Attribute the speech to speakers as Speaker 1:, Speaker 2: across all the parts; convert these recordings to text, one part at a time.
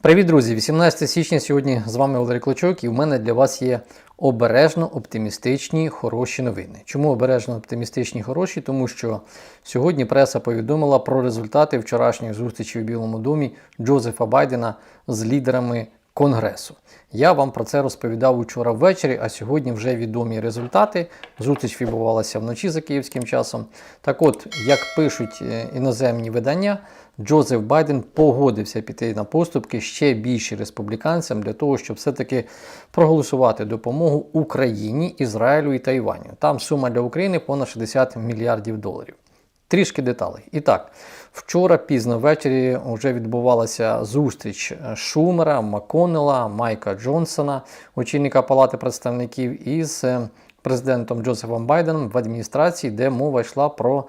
Speaker 1: Привіт, друзі! 18 січня сьогодні з вами Валерій Клочок, і в мене для вас є обережно оптимістичні хороші новини. Чому обережно оптимістичні хороші? Тому що сьогодні преса повідомила про результати вчорашньої зустрічі в Білому домі Джозефа Байдена з лідерами Конгресу. Я вам про це розповідав учора ввечері, а сьогодні вже відомі результати. Зустріч відбувалася вночі за київським часом. Так от, як пишуть е, іноземні видання, Джозеф Байден погодився піти на поступки ще більше республіканцям для того, щоб все-таки проголосувати допомогу Україні, Ізраїлю і Тайваню. Там сума для України понад 60 мільярдів доларів. Трішки деталей. І так, вчора пізно ввечері вже відбувалася зустріч Шумера, Маконела, Майка Джонсона, очільника Палати представників, із е, президентом Джозефом Байденом в адміністрації, де мова йшла про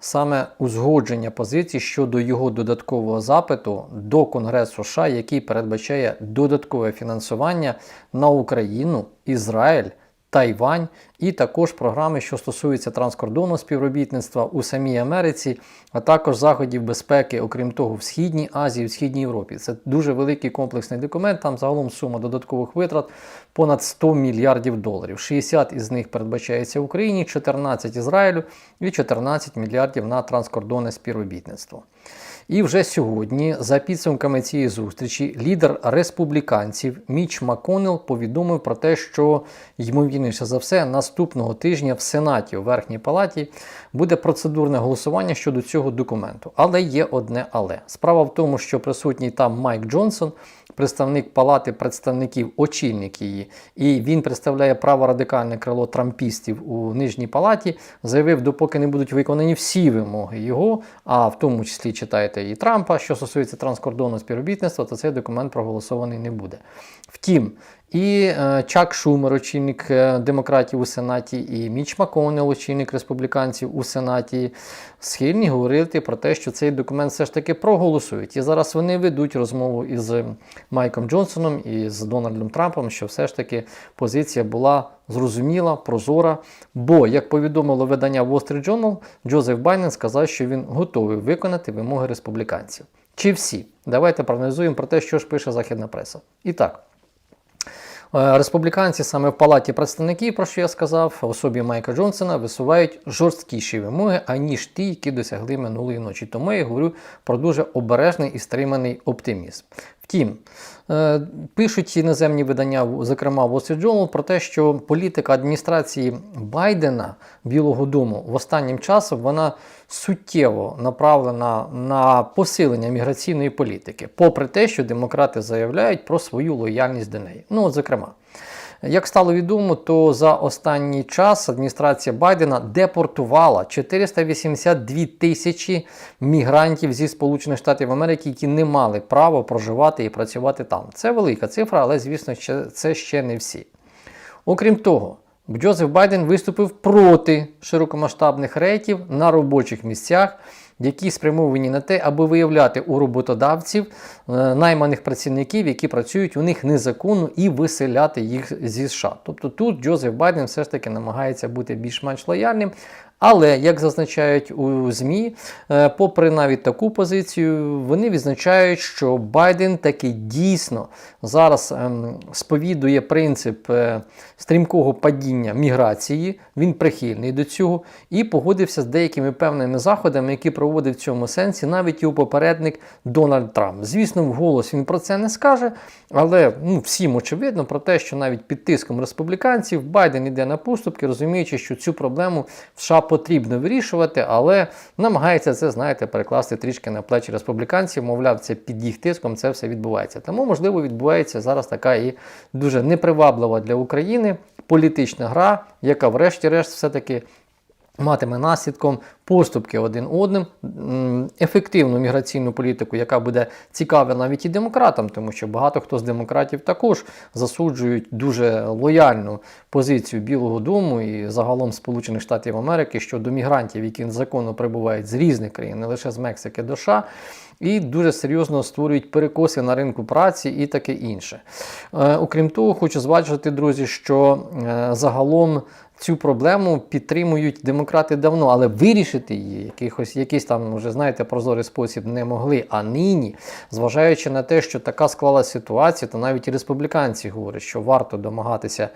Speaker 1: саме узгодження позицій щодо його додаткового запиту до Конгресу США, який передбачає додаткове фінансування на Україну, Ізраїль. Тайвань і також програми, що стосуються транскордонного співробітництва у самій Америці, а також заходів безпеки, окрім того, в Східній Азії, в Східній Європі. Це дуже великий комплексний документ. Там загалом сума додаткових витрат понад 100 мільярдів доларів. 60 із них передбачається Україні, 14 Ізраїлю і 14 мільярдів на транскордонне співробітництво. І вже сьогодні, за підсумками цієї зустрічі, лідер республіканців Міч Маконел повідомив про те, що ймовірніше за все наступного тижня в Сенаті у Верхній Палаті буде процедурне голосування щодо цього документу. Але є одне але справа в тому, що присутній там Майк Джонсон. Представник Палати представників, очільник її, і він представляє праворадикальне крило трампістів у нижній палаті, заявив, допоки не будуть виконані всі вимоги його, а в тому числі читаєте і Трампа, що стосується транскордонного співробітництва, то цей документ проголосований не буде. Втім, і е, Чак Шумер, очільник е, демократів у Сенаті, і Міч Маконел, очільник республіканців у Сенаті, схильні говорити про те, що цей документ все ж таки проголосують. І зараз вони ведуть розмову із Майком Джонсоном і з Дональдом Трампом, що все ж таки позиція була зрозуміла, прозора. Бо, як повідомило видання Wall Street Journal, Джозеф Байден сказав, що він готовий виконати вимоги республіканців. Чи всі? Давайте проаналізуємо про те, що ж пише західна преса. І так. Е, Республіканці саме в палаті представників, про що я сказав, особі Майка Джонсона висувають жорсткіші вимоги, аніж ті, які досягли минулої ночі. Тому я говорю про дуже обережний і стриманий оптимізм. Втім, е, пишуть іноземні видання, зокрема Wall Street Journal, про те, що політика адміністрації Байдена Білого Дому в останнім часом вона суттєво направлена на посилення міграційної політики, попри те, що демократи заявляють про свою лояльність до неї. Ну, от, зокрема. Як стало відомо, то за останній час адміністрація Байдена депортувала 482 тисячі мігрантів зі Сполучених Штатів Америки, які не мали права проживати і працювати там. Це велика цифра, але звісно, це ще не всі. Окрім того, Джозеф Байден виступив проти широкомасштабних рейтів на робочих місцях які спрямовані на те, аби виявляти у роботодавців е, найманих працівників, які працюють у них незаконно, і виселяти їх зі США. Тобто тут Джозеф Байден все ж таки намагається бути більш-менш лояльним. Але, як зазначають у ЗМІ, е, попри навіть таку позицію, вони відзначають, що Байден таки дійсно зараз ем, сповідує принцип е, стрімкого падіння міграції, він прихильний до цього, і погодився з деякими певними заходами, які проводив в цьому сенсі навіть його попередник Дональд Трамп. Звісно, вголос він про це не скаже, але ну, всім очевидно про те, що навіть під тиском республіканців Байден йде на поступки, розуміючи, що цю проблему в США потрібно вирішувати, але намагається це, знаєте, перекласти трішки на плечі республіканців. Мовляв, це під їх тиском це все відбувається. Тому, можливо, відбувається зараз така і дуже неприваблива для України політична гра, яка, врешті-решт, все-таки. Матиме наслідком поступки один одним, ефективну міграційну політику, яка буде цікава навіть і демократам, тому що багато хто з демократів також засуджують дуже лояльну позицію Білого Дому і загалом Сполучених Штатів Америки щодо мігрантів, які законно прибувають з різних країн, не лише з Мексики до США. і дуже серйозно створюють перекоси на ринку праці і таке інше. Е, окрім того, хочу зважити, друзі, що е, загалом. Цю проблему підтримують демократи давно, але вирішити її якихось, якийсь там, вже знаєте, прозорий спосіб не могли. А нині, зважаючи на те, що така склалася ситуація, то навіть і республіканці говорять, що варто домагатися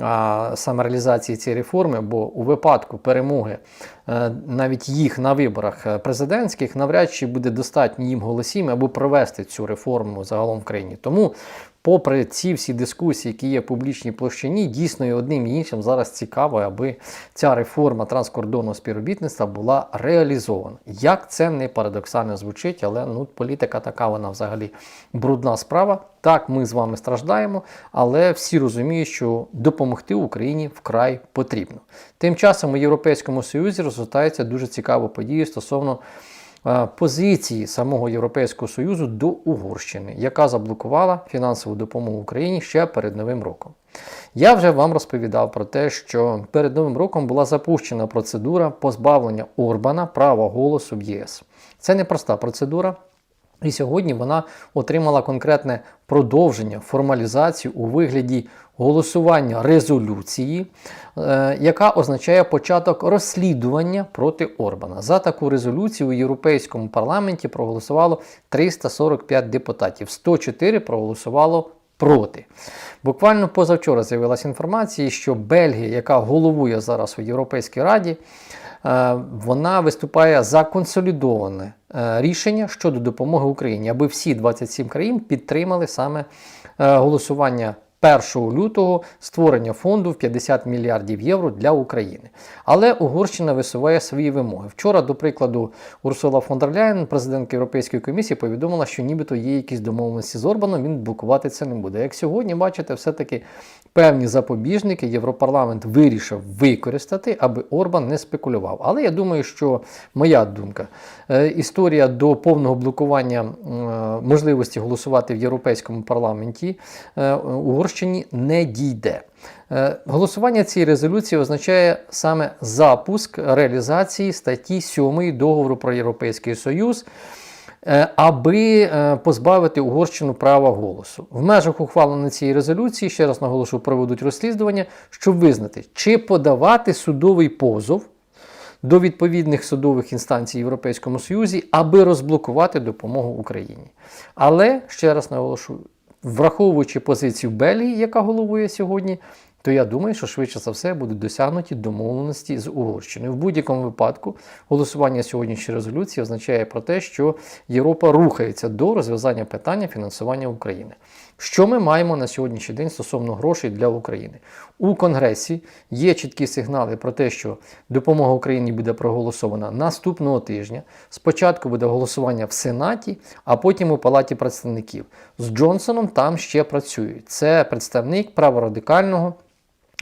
Speaker 1: а, саме реалізації цієї реформи, бо у випадку перемоги е, навіть їх на виборах е, президентських навряд чи буде достатньо їм голосів, аби провести цю реформу загалом в країні. Тому попри ці всі дискусії, які є в публічній площині, дійсно і одним і іншим зараз цікаво, аби ця реформа транскордонного співробітництва була реалізована. Як це не парадоксально звучить, але ну, політика така вона взагалі брудна справа. Так, ми з вами страждаємо, але всі розуміють, що допомогти Україні вкрай потрібно. Тим часом у Європейському Союзі розгортається дуже цікава подія стосовно позиції самого Європейського Союзу до Угорщини, яка заблокувала фінансову допомогу Україні ще перед Новим роком. Я вже вам розповідав про те, що перед Новим роком була запущена процедура позбавлення Орбана права голосу в ЄС. Це непроста процедура. І сьогодні вона отримала конкретне продовження, формалізацію у вигляді голосування резолюції, е, яка означає початок розслідування проти Орбана. За таку резолюцію у Європейському парламенті проголосувало 345 депутатів, 104 проголосувало проти. Буквально позавчора з'явилася інформація, що Бельгія, яка головує зараз у Європейській Раді, е, вона виступає за консолідоване е, рішення щодо допомоги Україні, аби всі 27 країн підтримали саме голосування 1 лютого створення фонду в 50 мільярдів євро для України. Але Угорщина висуває свої вимоги. Вчора, до прикладу, Урсула фон дер Ляєн, президентка Європейської комісії, повідомила, що нібито є якісь домовленості з Орбаном, він блокувати це не буде. Як сьогодні, бачите, все-таки певні запобіжники Європарламент вирішив використати, аби Орбан не спекулював. Але я думаю, що моя думка, е, історія до повного блокування е, можливості голосувати в Європейському парламенті е, Угорщині не дійде. Е, Голосування цієї резолюції означає саме запуск реалізації статті 7 договору про Європейський Союз. е, Аби е, позбавити Угорщину права голосу. В межах ухвалення цієї резолюції, ще раз наголошу, проведуть розслідування, щоб визнати, чи подавати судовий позов до відповідних судових інстанцій Європейському Союзі, аби розблокувати допомогу Україні. Але ще раз наголошую, враховуючи позицію Бельгії, яка головує сьогодні, то я думаю, що швидше за все будуть досягнуті домовленості з Угорщиною. В будь-якому випадку голосування сьогоднішньої резолюції означає про те, що Європа рухається до розв'язання питання фінансування України. Що ми маємо на сьогоднішній день стосовно грошей для України? У Конгресі є чіткі сигнали про те, що допомога Україні буде проголосована наступного тижня. Спочатку буде голосування в Сенаті, а потім у Палаті представників. З Джонсоном там ще працюють. Це представник праворадикального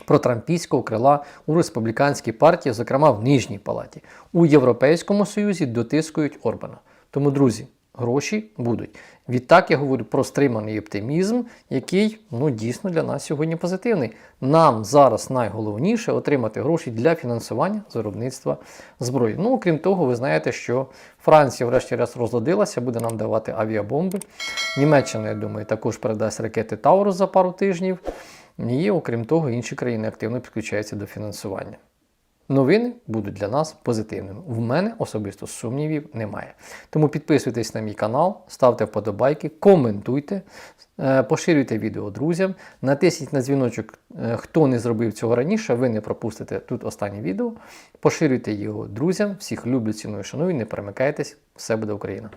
Speaker 1: протрампійського крила у республіканській партії, зокрема в Нижній палаті. У Європейському Союзі дотискують Орбана. Тому, друзі, гроші будуть. Відтак я говорю про стриманий оптимізм, який ну, дійсно для нас сьогодні позитивний. Нам зараз найголовніше отримати гроші для фінансування з виробництва зброї. Ну, окрім того, ви знаєте, що Франція, врешті-решт, розладилася, буде нам давати авіабомби. Німеччина, я думаю, також передасть ракети Таурус за пару тижнів. І, окрім того, інші країни активно підключаються до фінансування. Новини будуть для нас позитивними. В мене особисто сумнівів немає. Тому підписуйтесь на мій канал, ставте вподобайки, коментуйте, е, поширюйте відео друзям, натисніть на дзвіночок, е, хто не зробив цього раніше, ви не пропустите тут останнє відео. Поширюйте його друзям, всіх люблю, ціную, шаную, не перемикайтесь, все буде Україна!